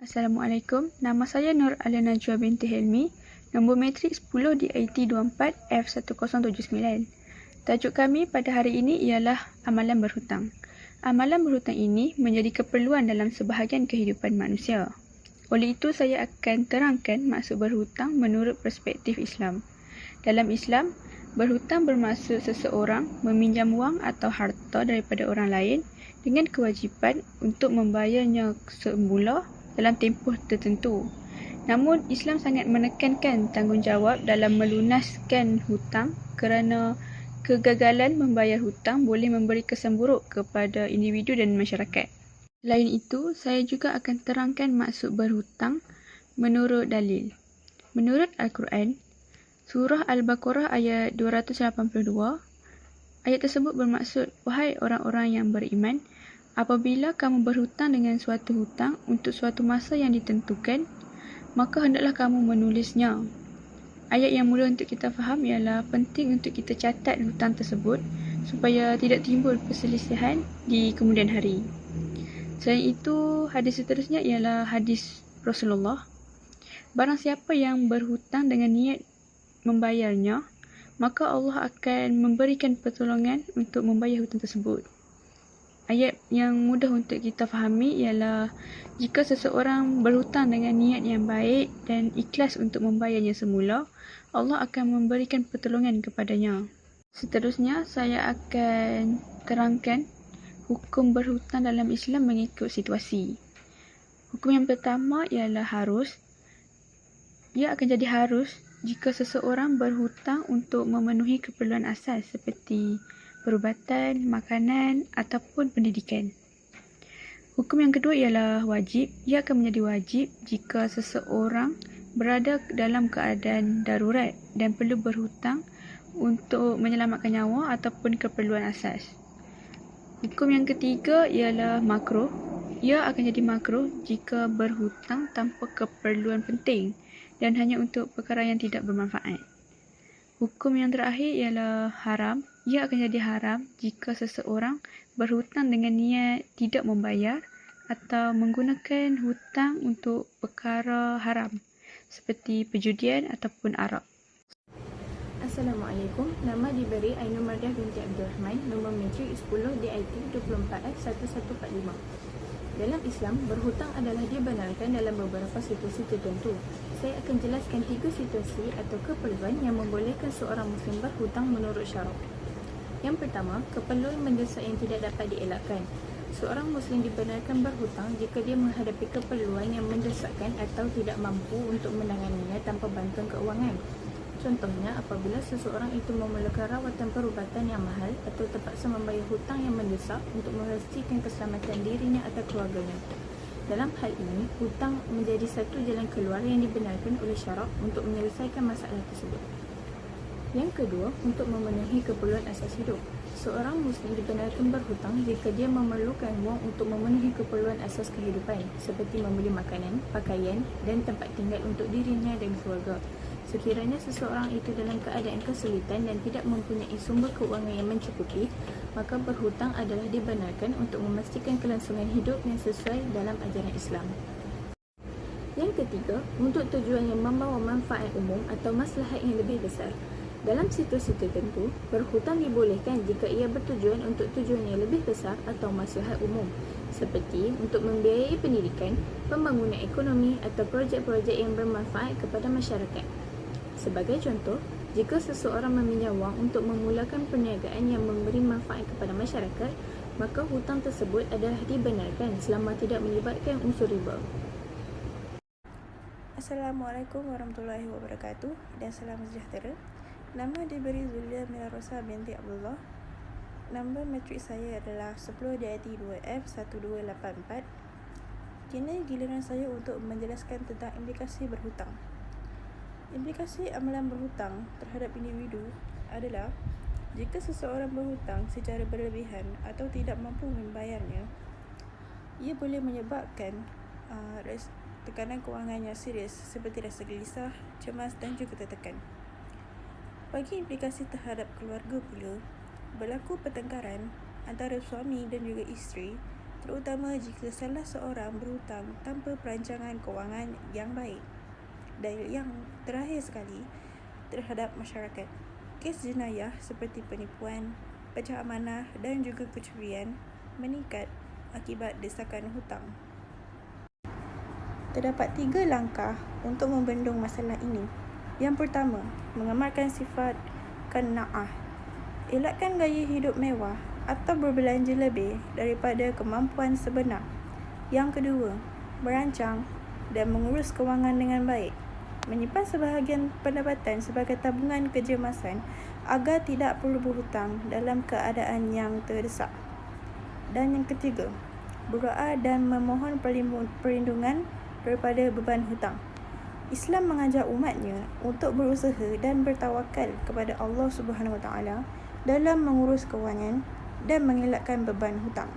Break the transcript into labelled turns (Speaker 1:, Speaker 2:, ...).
Speaker 1: Assalamualaikum. Nama saya Nur Alia Najwa binti Helmi. Nombor matrik 10 di IT24 F1079. Tajuk kami pada hari ini ialah amalan berhutang. Amalan berhutang ini menjadi keperluan dalam sebahagian kehidupan manusia. Oleh itu saya akan terangkan maksud berhutang menurut perspektif Islam. Dalam Islam, berhutang bermaksud seseorang meminjam wang atau harta daripada orang lain dengan kewajipan untuk membayarnya semula dalam tempoh tertentu. Namun Islam sangat menekankan tanggungjawab dalam melunaskan hutang kerana kegagalan membayar hutang boleh memberi kesan buruk kepada individu dan masyarakat. Selain itu, saya juga akan terangkan maksud berhutang menurut dalil. Menurut Al-Quran, Surah Al-Baqarah ayat 282, ayat tersebut bermaksud, Wahai orang-orang yang beriman, Apabila kamu berhutang dengan suatu hutang untuk suatu masa yang ditentukan, maka hendaklah kamu menulisnya. Ayat yang mula untuk kita faham ialah penting untuk kita catat hutang tersebut supaya tidak timbul perselisihan di kemudian hari. Selain itu, hadis seterusnya ialah hadis Rasulullah. Barang siapa yang berhutang dengan niat membayarnya, maka Allah akan memberikan pertolongan untuk membayar hutang tersebut. Ayat yang mudah untuk kita fahami ialah jika seseorang berhutang dengan niat yang baik dan ikhlas untuk membayarnya semula, Allah akan memberikan pertolongan kepadanya. Seterusnya, saya akan terangkan hukum berhutang dalam Islam mengikut situasi. Hukum yang pertama ialah harus. Ia akan jadi harus jika seseorang berhutang untuk memenuhi keperluan asas seperti perubatan, makanan ataupun pendidikan. Hukum yang kedua ialah wajib. Ia akan menjadi wajib jika seseorang berada dalam keadaan darurat dan perlu berhutang untuk menyelamatkan nyawa ataupun keperluan asas. Hukum yang ketiga ialah makro. Ia akan jadi makro jika berhutang tanpa keperluan penting dan hanya untuk perkara yang tidak bermanfaat. Hukum yang terakhir ialah haram. Ia akan jadi haram jika seseorang berhutang dengan niat tidak membayar atau menggunakan hutang untuk perkara haram seperti perjudian ataupun arak.
Speaker 2: Assalamualaikum. Nama diberi Ainul Mardiah binti Abdul Rahman, nombor matrik 10 DIT 24F1145. Dalam Islam, berhutang adalah dibenarkan dalam beberapa situasi tertentu. Saya akan jelaskan tiga situasi atau keperluan yang membolehkan seorang Muslim berhutang menurut syarak. Yang pertama, keperluan mendesak yang tidak dapat dielakkan. Seorang Muslim dibenarkan berhutang jika dia menghadapi keperluan yang mendesakkan atau tidak mampu untuk menanganinya tanpa bantuan keuangan. Contohnya, apabila seseorang itu memerlukan rawatan perubatan yang mahal atau terpaksa membayar hutang yang mendesak untuk memastikan keselamatan dirinya atau keluarganya. Dalam hal ini, hutang menjadi satu jalan keluar yang dibenarkan oleh syarak untuk menyelesaikan masalah tersebut. Yang kedua, untuk memenuhi keperluan asas hidup. Seorang Muslim dibenarkan berhutang jika dia memerlukan wang untuk memenuhi keperluan asas kehidupan seperti membeli makanan, pakaian dan tempat tinggal untuk dirinya dan keluarga. Sekiranya seseorang itu dalam keadaan kesulitan dan tidak mempunyai sumber keuangan yang mencukupi, maka berhutang adalah dibenarkan untuk memastikan kelangsungan hidup yang sesuai dalam ajaran Islam. Yang ketiga, untuk tujuan yang membawa manfaat umum atau maslahat yang lebih besar. Dalam situasi tertentu, berhutang dibolehkan jika ia bertujuan untuk tujuan yang lebih besar atau maslahat umum, seperti untuk membiayai pendidikan, pembangunan ekonomi atau projek-projek yang bermanfaat kepada masyarakat. Sebagai contoh, jika seseorang meminjam wang untuk memulakan perniagaan yang memberi manfaat kepada masyarakat, maka hutang tersebut adalah dibenarkan selama tidak melibatkan unsur riba.
Speaker 3: Assalamualaikum warahmatullahi wabarakatuh dan salam sejahtera. Nama diberi Zulia Mirarosa binti Abdullah. Nombor matrik saya adalah 10 DIT 2F 1284. Kini giliran saya untuk menjelaskan tentang implikasi berhutang. Implikasi amalan berhutang terhadap individu adalah jika seseorang berhutang secara berlebihan atau tidak mampu membayarnya, ia boleh menyebabkan uh, tekanan kewangan yang serius seperti rasa gelisah, cemas dan juga tertekan. Bagi implikasi terhadap keluarga pula, berlaku pertengkaran antara suami dan juga isteri terutama jika salah seorang berhutang tanpa perancangan kewangan yang baik. Dan yang terakhir sekali, terhadap masyarakat. Kes jenayah seperti penipuan, pecah amanah dan juga kecurian meningkat akibat desakan hutang. Terdapat tiga langkah untuk membendung masalah ini. Yang pertama, mengamalkan sifat kana'ah. Elakkan gaya hidup mewah atau berbelanja lebih daripada kemampuan sebenar. Yang kedua, merancang dan mengurus kewangan dengan baik. Menyimpan sebahagian pendapatan sebagai tabungan kejemasan agar tidak perlu berhutang dalam keadaan yang terdesak. Dan yang ketiga, berdoa dan memohon perlindungan daripada beban hutang. Islam mengajar umatnya untuk berusaha dan bertawakal kepada Allah Subhanahu Wa Taala dalam mengurus kewangan dan mengelakkan beban hutang.